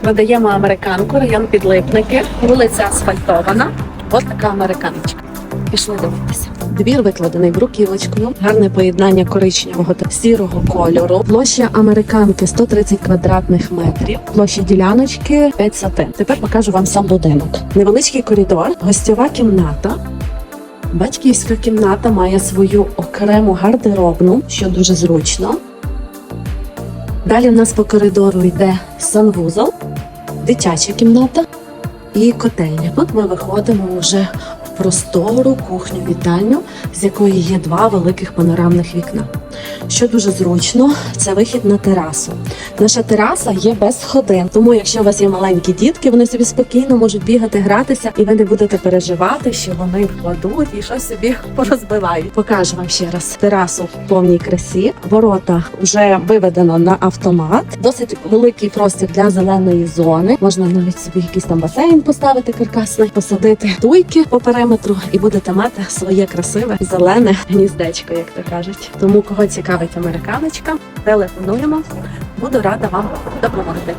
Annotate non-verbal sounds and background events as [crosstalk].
Продаємо американку, район підлипники, вулиця асфальтована. Ось така американочка. Пішли дивитися. Двір викладений бруківочкою, гарне поєднання коричневого та сірого кольору. Площа американки 130 квадратних метрів. Площа діляночки 5 сотин. Тепер покажу вам сам будинок. Невеличкий коридор, гостьова кімната. Батьківська кімната має свою окрему гардеробну, що дуже зручно. Далі в нас по коридору йде санвузол, дитяча кімната і котельня. Тут ми виходимо вже в простору кухню вітальню, з якої є два великих панорамних вікна. Що дуже зручно, це вихід на терасу. Наша тераса є без сходин, тому якщо у вас є маленькі дітки, вони собі спокійно можуть бігати, гратися, і ви не будете переживати, що вони вкладуть і щось собі [laughs] порозбивають. Покажу вам ще раз терасу в повній красі. Ворота вже виведено на автомат. Досить великий простір для зеленої зони. Можна навіть собі якийсь там басейн поставити каркасний, посадити туйки по периметру, і будете мати своє красиве зелене гніздечко, як то кажуть. Тому кого цікавить американочка, телефонуємо. Буду рада вам допомогти.